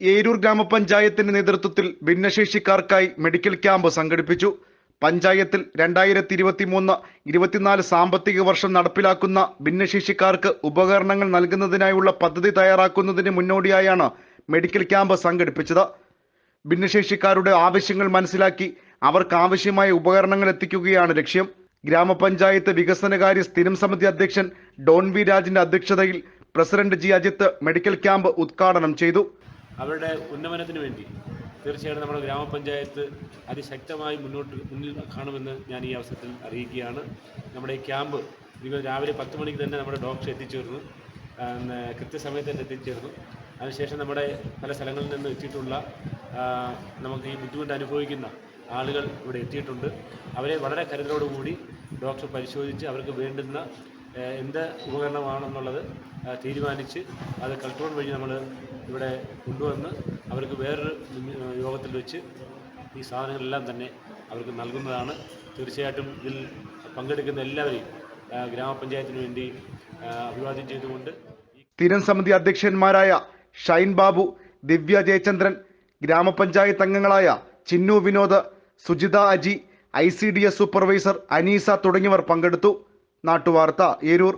ഏരൂർ ഗ്രാമപഞ്ചായത്തിന്റെ നേതൃത്വത്തിൽ ഭിന്നശേഷിക്കാർക്കായി medical camp സംഘടിപ്പിച്ചു. പഞ്ചായത്തിൽ രണ്ടായിരത്തി ഇരുപത്തി മൂന്ന് ഇരുപത്തിനാല് സാമ്പത്തിക വർഷം നടപ്പിലാക്കുന്ന ഭിന്നശേഷിക്കാർക്ക് ഉപകരണങ്ങൾ നൽകുന്നതിനായുള്ള പദ്ധതി തയ്യാറാക്കുന്നതിന് മുന്നോടിയായാണ് മെഡിക്കൽ ക്യാമ്പ് സംഘടിപ്പിച്ചത്. ഭിന്നശേഷിക്കാരുടെ ആവശ്യങ്ങൾ മനസ്സിലാക്കി അവർക്ക് ആവശ്യമായ ഉപകരണങ്ങൾ എത്തിക്കുകയാണ് ലക്ഷ്യം. ഗ്രാമപഞ്ചായത്ത് വികസനകാര്യ സ്ഥിരം സമിതി അധ്യക്ഷൻ ഡോൺ വി രാജിന്റെ അധ്യക്ഷതയിൽ president G Ajith medical camp ഉദ്ഘാടനം ചെയ്തു. അവരുടെ ഉന്നമനത്തിന് വേണ്ടി തീർച്ചയായിട്ടും നമ്മുടെ ഗ്രാമപഞ്ചായത്ത് അതിശക്തമായി മുന്നോട്ട് മുന്നിൽ കാണുമെന്ന് ഞാൻ ഈ അവസരത്തിൽ അറിയിക്കുകയാണ്. നമ്മുടെ ഈ ക്യാമ്പ് ഇവർ രാവിലെ പത്ത് മണിക്ക് തന്നെ നമ്മുടെ ഡോക്ടർ എത്തിച്ചേർന്നു. കൃത്യസമയത്ത് തന്നെ എത്തിച്ചേർന്നു. അതിനുശേഷം നമ്മുടെ പല സ്ഥലങ്ങളിൽ നിന്ന് എത്തിയിട്ടുള്ള നമുക്ക് ഈ ബുദ്ധിമുട്ട് അനുഭവിക്കുന്ന ആളുകൾ ഇവിടെ എത്തിയിട്ടുണ്ട്. അവരെ വളരെ കരുതലോടുകൂടി ഡോക്ടർ പരിശോധിച്ച് അവർക്ക് വേണ്ടുന്ന എന്ത് ഉപകരണമാണെന്നുള്ളത് തീരുമാനിച്ച് അത് കൺട്രോൾ വഴി നമ്മൾ ഇവിടെ കൊണ്ടുവന്ന് അവർക്ക് വേറൊരു യോഗത്തിൽ വെച്ച് ഈ സാധനങ്ങളെല്ലാം തന്നെ അവർക്ക് നൽകുന്നതാണ്. തീർച്ചയായിട്ടും ഇതിൽ പങ്കെടുക്കുന്ന എല്ലാവരെയും ഗ്രാമപഞ്ചായത്തിന് വേണ്ടി അഭിവാദ്യം ചെയ്തുകൊണ്ട് സ്ഥിരം സമിതി അധ്യക്ഷന്മാരായ ഷൈൻ ബാബു ദിവ്യ ജയചന്ദ്രൻ ഗ്രാമപഞ്ചായത്ത് അംഗങ്ങളായ Chinnu Vinod Sujitha Aji I C D S supervisor Aneesa തുടങ്ങിയവർ പങ്കെടുത്തു. നാട്ടുവാർത്ത ഏരൂർ